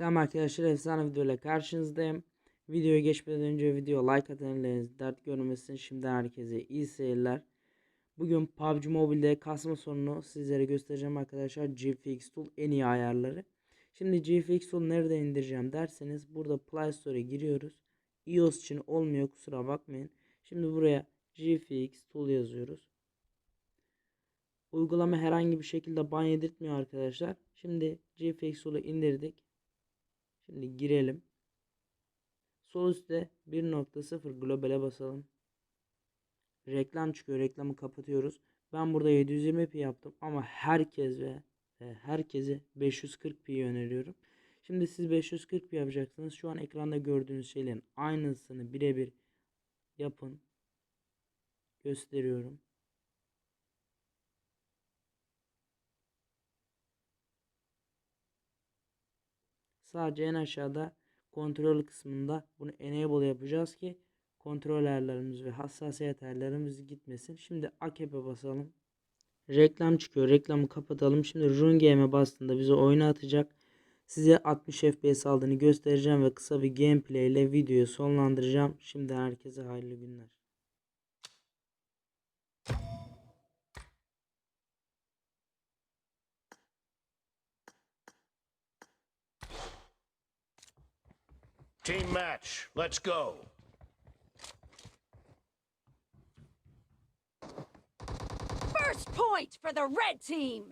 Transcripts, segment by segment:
Selam arkadaşlar efsane videoyla karşınızdayım. Videoya geçmeden önce video like elleriniz dert görmesin. Şimdi herkese iyi seyirler. Bugün PUBG Mobile'de kasma sorununu sizlere göstereceğim arkadaşlar. GFX Tool en iyi ayarları. Şimdi GFX Tool nerede indireceğim derseniz burada Play Store'a giriyoruz. iOS için olmuyor kusura bakmayın. Şimdi buraya GFX Tool yazıyoruz. Uygulama herhangi bir şekilde ban yedirtmiyor arkadaşlar. Şimdi GFX Tool'u indirdik. Şimdi girelim. Sol üstte 1.0 globale basalım. Reklam çıkıyor. Reklamı kapatıyoruz. Ben burada 720p yaptım ama herkes ve ve herkese 540p öneriyorum. Şimdi siz 540p yapacaksınız. Şu an ekranda gördüğünüz şeylerin aynısını birebir yapın. Gösteriyorum. Sadece en aşağıda kontrol kısmında bunu enable yapacağız ki kontrol ayarlarımız ve hassasiyet ayarlarımız gitmesin. Şimdi AKP basalım. Reklam çıkıyor. Reklamı kapatalım. Şimdi Run Game'e bastığında bize oyuna atacak. Size 60 FPS aldığını göstereceğim ve kısa bir gameplay ile videoyu sonlandıracağım. Şimdi herkese hayırlı günler. Team match, let's go. First point for the red team.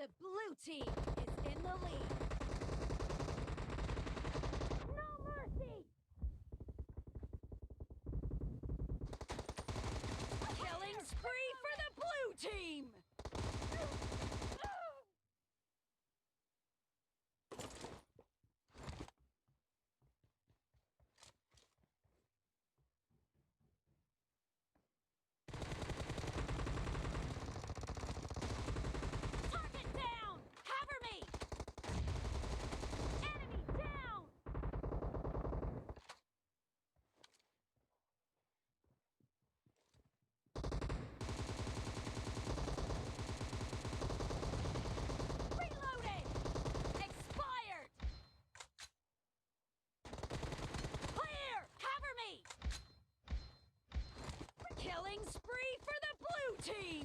The blue team is in the lead. team!